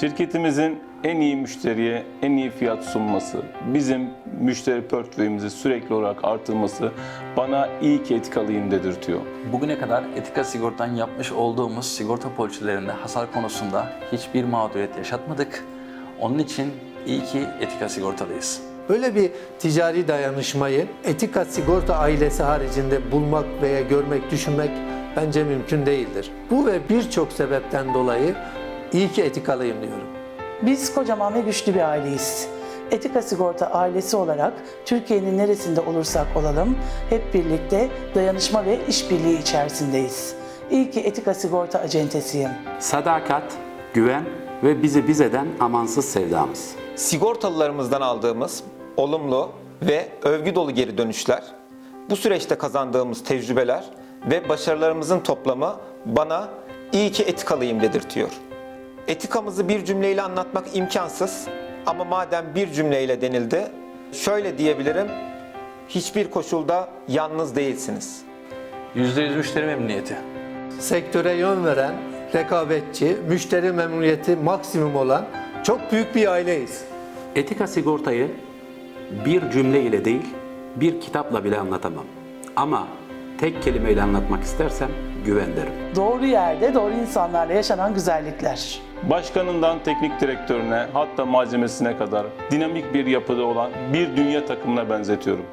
Şirketimizin en iyi müşteriye en iyi fiyat sunması, bizim müşteri portföyümüzü sürekli olarak artırması bana iyi ki etik alayım dedirtiyor. Bugüne kadar Etika Sigorta'nın yapmış olduğumuz sigorta poliçelerinde hasar konusunda hiçbir mağduriyet yaşatmadık. Onun için iyi ki Etika Sigorta'dayız. Böyle bir ticari dayanışmayı Etika Sigorta ailesi haricinde bulmak veya görmek, düşünmek bence mümkün değildir. Bu ve birçok sebepten dolayı iyi ki etikalıyım diyorum. Biz kocaman ve güçlü bir aileyiz. Etika Sigorta ailesi olarak Türkiye'nin neresinde olursak olalım hep birlikte dayanışma ve işbirliği içerisindeyiz. İyi ki Etika Sigorta acentesiyim. Sadakat, güven ve bizi biz eden amansız sevdamız. sigortalılarımızdan aldığımız olumlu ve övgü dolu geri dönüşler, bu süreçte kazandığımız tecrübeler ve başarılarımızın toplamı bana iyi ki etikalıyım dedirtiyor. Etikamızı bir cümleyle anlatmak imkansız ama madem bir cümleyle denildi, şöyle diyebilirim, hiçbir koşulda yalnız değilsiniz. %100 müşteri memnuniyeti. Sektöre yön veren, rekabetçi, müşteri memnuniyeti maksimum olan çok büyük bir aileyiz. Etika sigortayı bir cümle ile değil, bir kitapla bile anlatamam. Ama tek kelimeyle anlatmak istersem güven derim. Doğru yerde doğru insanlarla yaşanan güzellikler. Başkanından teknik direktörüne hatta malzemesine kadar dinamik bir yapıda olan bir dünya takımına benzetiyorum.